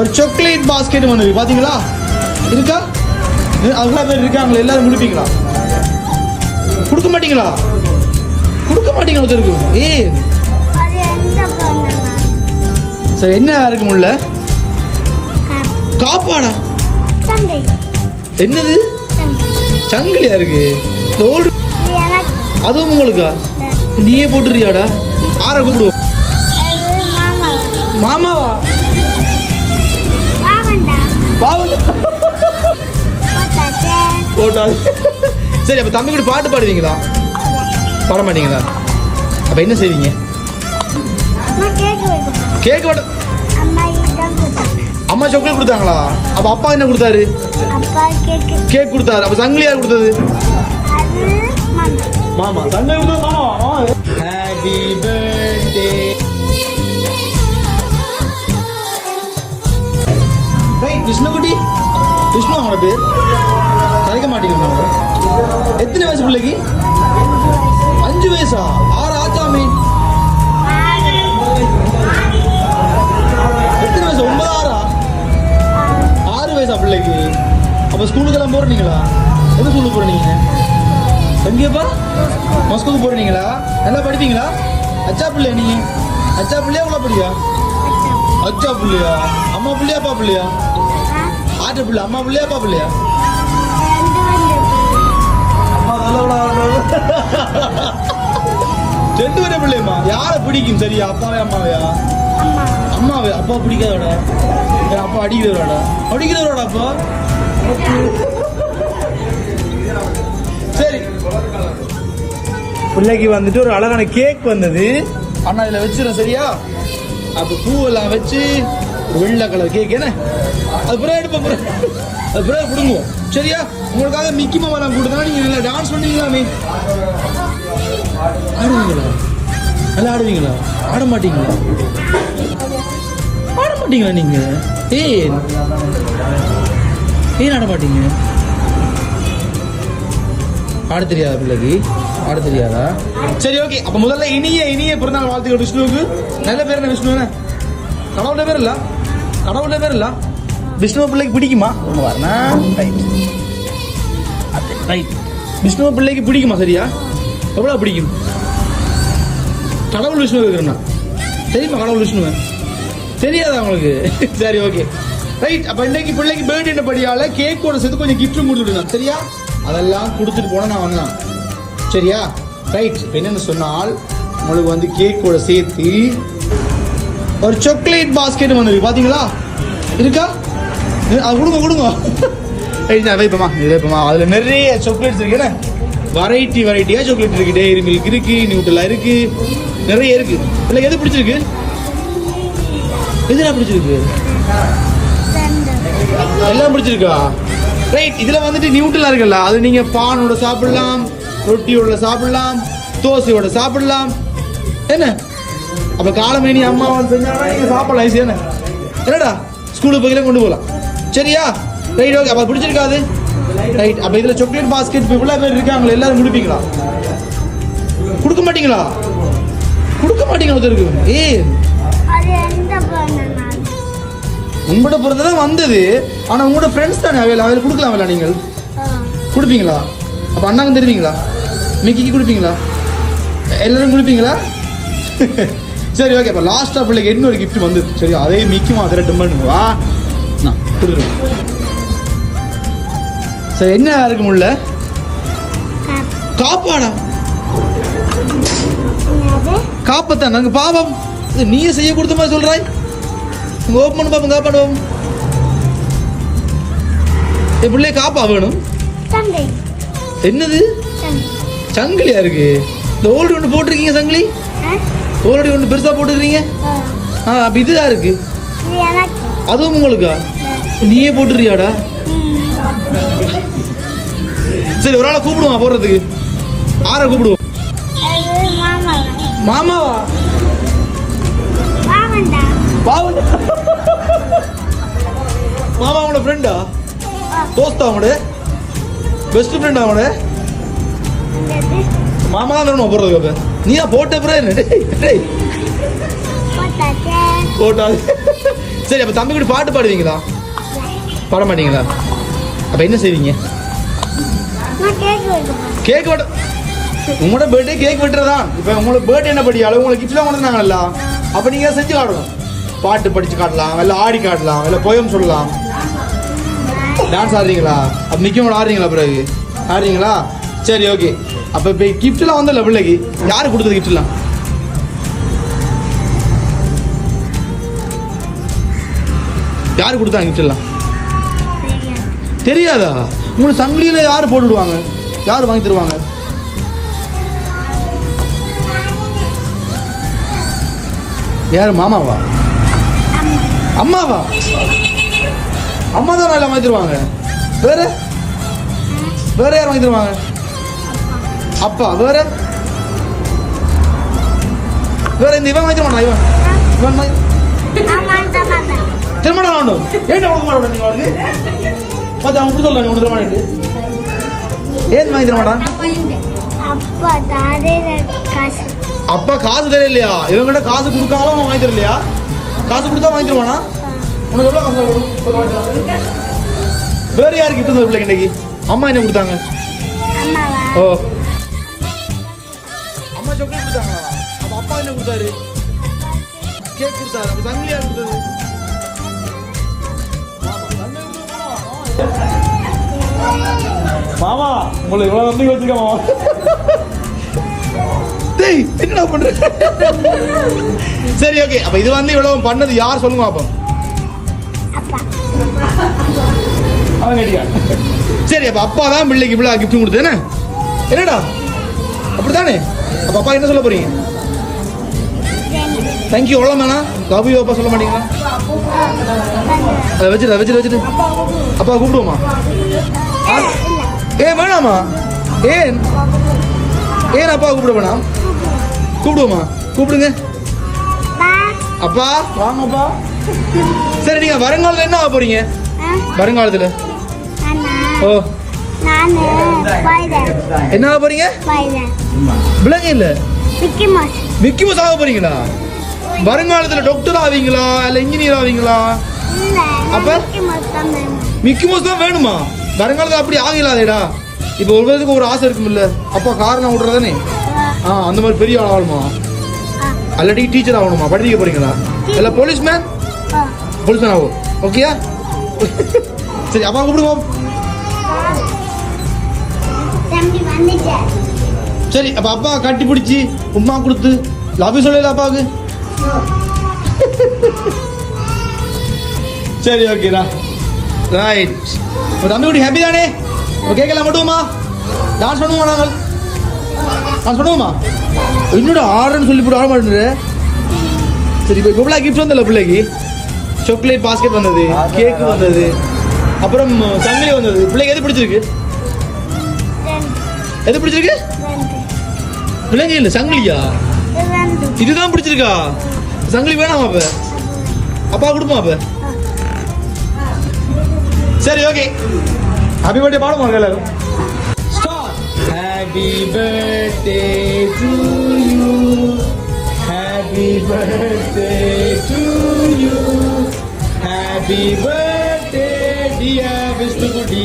ஒரு chocolate basket வந்து பாத்தீங்களா? இருக்கா? அவ்வளோ பேர் இருக்காங்களா எல்லாரும் குடிப்பீங்களா கொடுக்க மாட்டீங்களா? கொடுக்க மாட்டீங்களா ஒருத்தருக்கு? ஏ. சரி என்ன இருக்கு முள்ள? காப்பாடா. என்னது? சங்கிலியா இருக்கு? எனக்கு அதுவும் உங்களுக்கா? நீயே போட்டுறியாடா? ஆற கூப்பிடுவோம். மாமா போட்டாது சரி அப்ப தம்பி கூட பாட்டு பாடுவீங்களா? பாட மாட்டீங்களா அப்ப என்ன செய்வீங்க? கேக் பாட அம்மா சாக்லேட் கொடுத்தாங்களா? அப்ப அப்பா என்ன கொடுத்தாரு? கேக் கொடுத்தாரு. அப்ப சங்கிலி யார் கொடுத்தது? அது மாமா. மாமா. சங்கிலி கொடுத்தது மாமா. Happy birthday Krishnakutty? விஷ்ணு அவங்களோட பேர் கலைக்க மாட்டேங்கிறாங்க எத்தனை வயசு பிள்ளைக்கு? அஞ்சு வயசா? ஆறு ஆச்சாமி எத்தனை வயசு? ஒன்பது ஆறா? ஆறு வயசா பிள்ளைக்கு? அப்போ ஸ்கூலுக்கெல்லாம் போறீங்களா? எந்த ஸ்கூலுக்கு போறீங்க? எங்கேப்பா மஸ்கூலுக்கு போறீங்களா? நல்லா படிப்பீங்களா? அச்சா பிள்ளையா நீங்க அச்சா பிள்ளையா உள்ள பிள்ளையா அச்சா பிள்ளையா? அம்மா பிள்ளையா அப்பா பிள்ளையா? ஆட்ட பிள்ளை அம்மா பிள்ளையா அப்பா பிள்ளையா? அம்மா ரெண்டு பேரும் பிள்ளையம்மா. யாரை பிடிக்கும் சரியா அப்பாவே அம்மாவையா? அம்மா அம்மாவே அப்பா பிடிக்காதோட அப்பா அடிக்கிறவரோட? அடிக்கிறவரோட அப்பா? சரி. பிள்ளைக்கு வந்துட்டு ஒரு அழகான கேக் வந்தது. அண்ணா இதில் வச்சிடும் சரியா? அப்போ பூவெல்லாம் வச்சு வெள்ளை கலர் கேக் என்ன? அது பிறகு எடுப்போம் அது பிறகு கொடுங்குவோம் சரியா? உங்களுக்காக மிக்கி மாமெல்லாம் கொடுத்தா நீங்கள் நல்லா டான்ஸ் பண்ணீங்களாமே ஆடுவீங்களா? நல்லா ஆடுவீங்களா? ஆட மாட்டீங்களா? ஆட மாட்டீங்களா நீங்க? ஏன்? ஏன் ஆட மாட்டீங்க? ஆட தெரியாதா பிள்ளைக்கு? ஆட தெரியாதா? சரி ஓகே அப்ப முதல்ல இனிய இனிய பிறந்தநாள் வாழ்த்துக்கள் விஷ்ணுவுக்கு. நல்ல பேர் என்ன விஷ்ணு? என்ன? கடவுள பேர் இல்லை? கடவுளே பேர் இல்ல. விஷ்ணுவ பிள்ளைக்கு பிடிக்குமா? ஒன்று வரனா ரைட் ரைட் விஷ்ணுவ பிள்ளைக்கு பிடிக்குமா சரியா? எவ்வளோ பிடிக்கும்? கடவுள் விஷ்ணு இருக்கிறேன்னா தெரியுமா கடவுள் விஷ்ணுவன் தெரியாதா உங்களுக்கு? சரி ஓகே ரைட் அப்போ இன்னைக்கு பிள்ளைக்கு பர்த்டே படியால கேக்கோட சேர்த்து கொஞ்சம் கிஃப்ட்டும் கொடுத்துட்டு சரியா? அதெல்லாம் கொடுத்துட்டு போனால் நான் வந்தேன் சரியா? ரைட் என்னென்னு சொன்னால் உங்களுக்கு வந்து கேக்கோட சேர்த்து ஒரு சாக்லேட் பாஸ்கெட் வந்துருக்கு பாத்தீங்களா? இருக்கா? அது கொடுங்க கொடுங்க. ரைட் வைப்பமா வைப்பமா. அதுல நிறைய சாக்லேட்ஸ் இருக்கு. வெரைட்டி வெரைட்டியா சாக்லேட் இருக்கு. டெய்ரி மில்க் இருக்கு நியூட்டலா இருக்கு. நிறைய இருக்கு. இதில் எது பிடிச்சிருக்கு? எதுனா பிடிச்சிருக்கு? எல்லாம் பிடிச்சிருக்கா? ரைட் இதுல வந்துட்டு நியூட்ரலா இருக்குல்ல அது நீங்க பானோட சாப்பிடலாம் ரொட்டியோட சாப்பிடலாம் தோசையோட சாப்பிடலாம். என்ன? அப்ப காலமேனி அம்மா வந்து செஞ்சாங்கன்னா நீங்க சாப்பிடலாம் ஈஸி என்ன என்னடா? ஸ்கூலுக்கு போய்லாம் கொண்டு போகலாம் சரியா? ரைட் ஓகே அப்ப பிடிச்சிருக்காது ரைட் அப்ப இதுல சாக்லேட் பாஸ்கெட் இவ்வளவு பேர் இருக்காங்களா எல்லாரும் குடிப்பீங்களா கொடுக்க மாட்டீங்களா? கொடுக்க மாட்டீங்களா ஒருத்தருக்கு பொண்ணுங்க உங்களோட பிறந்த தான் வந்தது. ஆனா உங்களோட ஃப்ரெண்ட்ஸ் தானே அவையில் அவையில் கொடுக்கலாம்ல நீங்கள்? கொடுப்பீங்களா? அப்ப அண்ணாங்க தருவீங்களா மிக்கிக்கு கொடுப்பீங்களா? எல்லாரும் கொடுப்பீங்களா? சரி ஓகே அப்ப லாஸ்டா பிள்ளைக்கு இன்னொரு கிஃப்ட் வந்து சரி அதே மிக்கி மாதிரி டிமாண்ட் வா. நான் கொடுக்குறேன் சரி என்ன இருக்கு முள்ள காப்பாடா. காப்பத்தான் நாங்க பாவம். இது நீயே செய்ய கொடுத்த மாதிரி சொல்றாய். உங்க ஓப்பன் பண்ணு பாப்போம் காப்பாடுவோம். என் பிள்ளைய காப்பா வேணும்? என்னது? சங்கிலியா இருக்கு? இந்த ஓல்டு ஒன்று போட்டிருக்கீங்க சங்கிலி? ஆ? ஓல்டு ஒன்று பெருசா போட்டுருக்கீங்க ஆ. அப்ப இதுதான் இருக்கு. அதுவும் உங்களுக்கா? நீயே போட்டுறியாடா. சரி ஒரு ஆளை கூப்பிடுவோம் போடுறதுக்கு. ஆரை கூப்பிடுவோம். மாமாவா? பாவம் மாமா அவங்களோட ஃப்ரெண்டா தோஸ்தா அவங்களோட பெஸ்ட் ஃப்ரெண்டா அவங்களோட மாமா தான் போடுறதுக்கு அப்ப. நீ தான் போட்ட டேய், போட்டா சரி அப்ப தம்பி கூட பாட்டு பாடுவீங்களா? பாட மாட்டீங்களா? அப்ப என்ன செய்வீங்க? கேக் வெட்ட உங்களோட பர்த்டே கேக் வெட்டுறதான் இப்போ உங்களுக்கு பர்த்டே என்ன படியாலும் உங்களுக்கு கிஃப்ட்லாம் கொண்டாங்கல்ல அப்ப நீங்க செஞ்சு காட்டணும். பாட்டு படிச்சு காட்டலாம் இல்ல ஆடி காட்டலாம் இல்ல போயம் சொல்லலாம். டான்ஸ் ஆடுறீங்களா? அப்ப மிக்க ஆடுறீங்களா பிறகு? ஆடுறீங்களா? சரி ஓகே அப்ப இப்போ கிஃப்ட்லாம் வந்தல பிள்ளைக்கு? யாரு கொடுத்தது கிஃப்ட்லாம் யாரு கொடுத்தாங்க கிஃப்ட்லாம் தெரியாதா? உங்களுக்கு சங்கிலியில யாரு போட்டுடுவாங்க? யாரு யார் வாங்கி தருவாங்க? யார் மாமாவா? அம்மாவா? அம்மா தான் நல்லா வாங்கி தருவாங்க? வேற? வேற யார் வாங்கி தருவாங்க? அப்பா வேற? வேற இந்த இவன் வாங்கி தருவானா இவன்? இவன் திருமணம் ஆகணும். ஏன் உனக்கு மாட்டோம் நீங்க அவருக்கு பார்த்து அவன் சொல்ல உனக்கு திருமணம் ஏன் வாங்கி தர மாட்டான்? அப்பா காசு அப்பா காசு தர இல்லையா இவங்கிட்ட காசு கொடுக்காம அவன் வாங்கி தரலையா? காசு கொடுத்தா வாங்கி தருவானா? உனக்கு எவ்வளோ காசு. வேற யாரு கிட்ட பிள்ளைங்க இன்னைக்கு? அம்மா என்ன கொடுத்தாங்க? ஓ. அம்மா சாக்லேட் கொடுத்தாங்களா அப்ப அப்பா என்ன கொடுத்தாரு? கேக் கொடுத்தாரு அப்ப சங்கிலி யார் கொடுத்தது? மாமா உங்களை இவ்வளவு நம்பி வச்சுக்க மாமா. டேய் என்னடா பண்ற? சரி ஓகே அப்ப இது வந்து இவ்வளவு பண்ணது யார் சொல்லுங்க அப்போ? அப்பா அவன் கேட்டியா? சரி அப்ப அப்பா தான் பிள்ளைக்கு இவ்வளவு கிஃப்ட் கொடுத்தது என்ன? என்னடா? அப்படித்தானே? அப்ப அப்பா என்ன சொல்ல போறீங்க? தேங்க்யூ எவ்வளோ வேணாம் லவ் யூ அப்பா சொல்ல மாட்டீங்களா? அதை வச்சுட்டு வச்சுட்டு வச்சுட்டு அப்பா கூப்பிடுவோமா? ஏன் வேணாமா? ஏன்? ஏன் அப்பா கூப்பிட வேணாம்? கூப்பிடுவோமா? கூப்பிடுங்க. அப்பா? வாங்கப்பா. சரி நீங்க வருங்காலத்துல என்ன ஆக போறீங்க? வருங்காலத்துல? ஓ. என்ன ஆக போறீங்க? விலங்கு இல்ல மிக்கி மவுஸ் ஆக போறீங்களா? வருங்காலத்துல டாக்டர் ஆவீங்களா? இல்ல இன்ஜினியர் ஆவீங்களா? அப்ப? மிக்கி மவுஸ் தான் வேணும். வருங்காலத்துல அப்படி ஆகலாதேடா. இப்போ ஒவ்வொருத்துக்கு ஒரு ஆசை இருக்கும்ல. அப்பா காரணம் விட்றதானே? ஆ. அந்த மாதிரி பெரிய ஆள் ஆகணுமா? அல்லாட்டி டீச்சர் ஆகணுமா? படிக்க போறீங்களா? இல்ல போலீஸ்மேன் போலீஸ்மேன் ஆகும். ஓகேயா சரி அப்பா கூப்பிடுவோம் சரி அப்ப அப்பா கட்டி பிடிச்சி உமா கொடுத்து லவ் சொல்லல அப்பாவுக்கு? சரி ஓகேடா ரைட் உங்க தம்பி குட்டி ஹாப்பி தானே? உங்க கேட்கலாம் மட்டுமா? டான்ஸ் பண்ணுவோமா நாங்கள்? டான்ஸ் பண்ணுவோமா? என்னோட ஆர்டர்னு சொல்லி போட்டு ஆட மாட்டேன் சரி இப்போ இவ்வளோ கிஃப்ட் வந்தல பிள்ளைக்கு? சாக்லேட் பாஸ்கெட் வந்தது கேக் வந்தது அப்புறம் uh, சங்கிலி வந்தது. பிள்ளைக்கு எது பிடிச்சிருக்கு? எது பிடிச்சிருக்கு? விலங்கு இல்லை சங்கிலியா? இதுதான் பிடிச்சிருக்கா? சங்கிலி வேணாமா அப்ப? அப்பா கொடுப்போம் அப்ப? சரி ஓகே ஹாப்பி பர்த்டே பாடுமா எல்லாரும்? Happy birthday to you happy birthday to you happy birthday dear Vishnukudi